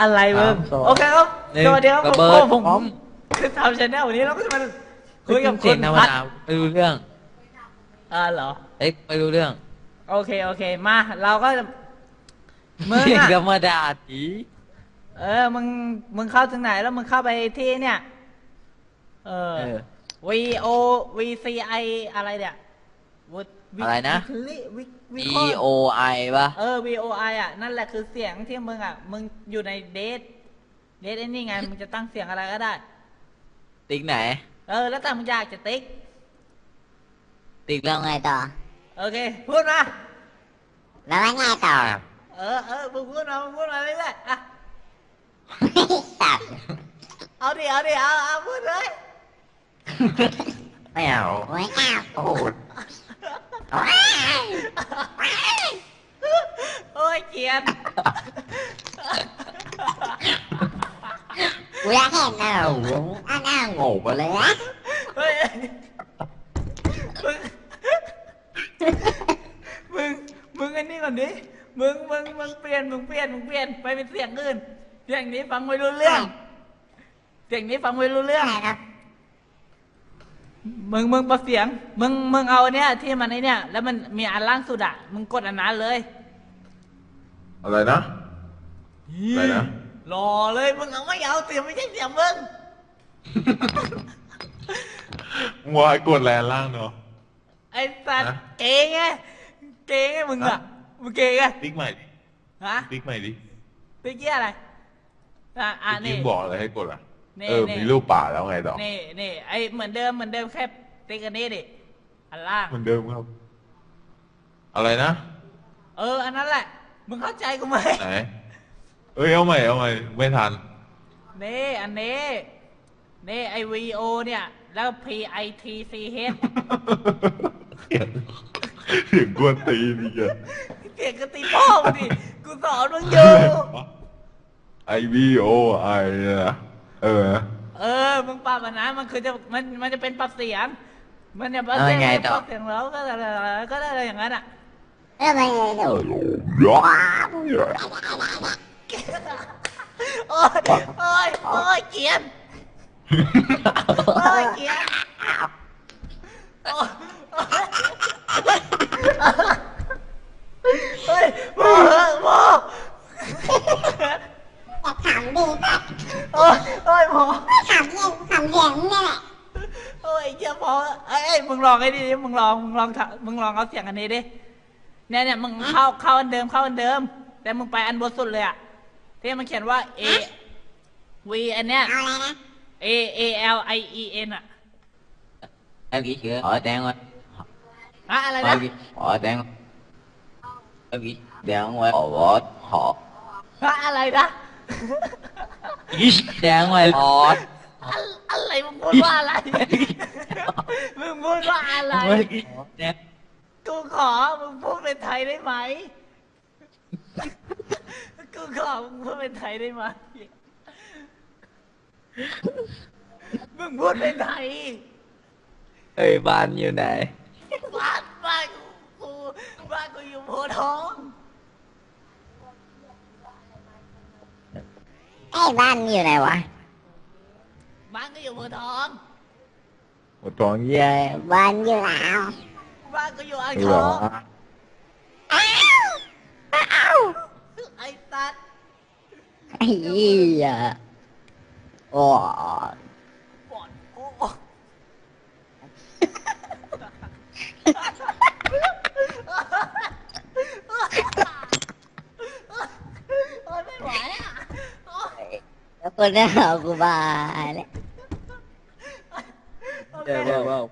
อะไรมึงสามสองโอเคครับหนึ่งสวัสดีครับระเบิด ผมพร้อมคือทำชแนลวันนี้เราก็จะมาคุยกับเสีคุยงณธรรมพัดดาไม่รู้เรื่อง อ่าเหรอ เอ้ยไม่รู้เรื่องโอเคโอเคมาเราก็จะมึงเสียงอะธรรมดาจีเออมึงมึงเข้าถึงไหนแล้วมึงเข้าไปที่เนี่ย เออเออ V O V C I อะไรเนี่ยวิวิ อะไรนะ วิวิวิ E เคราะห์ O I ป่ะเออ V O I อะ นั่นแหละคือเสียงที่มึงอะ มึงอยู่ในเดทเดทไอ้นี่ไง มึงจะตั้งเสียงอะไรก็ได้ ติ๊กไหน เออ แล้วแต่มึงอยากจะติ๊ก ติ๊กแล้วไงต่อ โอเค พูดมา แล้วไงต่อ เออเออมึงพูดมามึงพูดมาเรื่อยๆอะ สับเอาดิ เอาดิ เอาเอาพูดเลย ไม่เอา ไม่เอาโอ้ โอ้ยเกลียดกูอยากเห็นหน้าหูอะหน้างูไปเลยนะเฮ้ยมึง มึง มึงอันนี้ก่อนดิ มึง มึง มึงเปลี่ยน มึงเปลี่ยน มึงเปลี่ยน ไปเป็นเสียงอื่น เสียงนี้ฟังไม่รู้เรื่อง เสียงนี้ฟังไม่รู้เรื่อง อะไรครับ มึงมึงประเสียง มึงมึงเอาอันเนี้ยที่มันไอเนี้ยแล้วมันมีอันล่างสุดอะมึงกดอันนั้นเลยอะไรนะ อะไรนะ รอเลยมึงเอาไม่เอาเสียงไม่ใช่เสียงมึงมัวกดแลนล่างเนาะไอ้สัตว์ฮะเก๋ไงเก๋ไงมึงอะฮะมึงเก๋ไงติ๊กใหม่ดิฮะติ๊กใหม่ดิตะกี้อะไรอะอะติ๊นี่กบอกอะไรให้กดอะนี่ เออนี่มีรูปป่าแล้วไงต่อนี่นี่ไอเหมือนเดิมเหมือนเดิมแค่ติ๊กอันนี้ดิอันล่างเหมือนเดิมครับ อะไรนะ เออ อันนั้นแหละ มึงเข้าใจกูไหมไหน เอ้ยเอาใหม่เอาใหม่ไม่ทันนี่อันนี้นี่ไอวีโอเนี่ย แล้ว P I T C H เสียงเสียงกวนตีนอีกอะเสียงกระตีพ่อมึงดิ กูสอนมึงอยู่ไอวีโอไอเนี่ยนะ เออ เออ มึงปรับมันนะ มันคือจะ มัน มันจะเป็นปรับเสียง มันจะปรับเอาเสียงไงต่อ ปรับเสียงแล้วก็อะไรก็ได้อะไรอย่างนั้นอะเออไม่เอาโอ้ยโอ้ยโอ้ยเกลียนโอ้ยเกลียนโอ้ยเฮ้ยพอเถอะพอ แต่ขำดีป่ะ โอ้ยโอ้ยพอขำเย็นขำเสียงนี่แหละโอ้ยเจ้าพอเอ้ยเอ้ยมึงลองไอ้ดิมึงลองมึงลองทำมึงลองเอาเสียงอันนี้ดิเนี่ยเนี่ยมึงเข้าเข้าอันเดิมเข้าอันเดิม แต่มึงไปอันบนสุดเลยอะที่มันเขียนว่า A V อันเนี้ย เอาอะไรนะ A A L I E N อะ em nghĩ chưa hỏi đang ơi อะอะไรนะ hỏi gì hỏi đang em nghĩ đang ngoài họ họ อะอะไรนะ đang ngoài họ อะอะไรมึงพูดว่าอะไร มึงพูดว่าอะไร đang กูขอ มึงพูดเป็นไทยได้ไหม กูขอ มึงพูดเป็นไทยได้ไหม มึงพูดเป็นไทย ơi ban như này บ้านบ้านกูกูบ้านกูอยู่โพธิ์ทองไอ้บ้านอยู่ไหนวะบ้านกูอยู่โพธิ์ทอง หมดท้องแย่บ้านอยู่ลาวบ้านกูอยู่อ่างเหทรออง อ้าวอ้าว ไอ้ตัด ไอ้เหี้ยโอ้ ปอดกู โอ๊ยไม่ไหวอะโอ๊ย แล้ว คนน่าเอากูบ้าเนี่ยโอเค Dạ, vâng, vâng.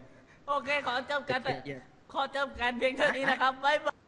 โอเค ขอจบการแต่ขอจบการเพียงเท่านี้นะครับ บ๊ายบาย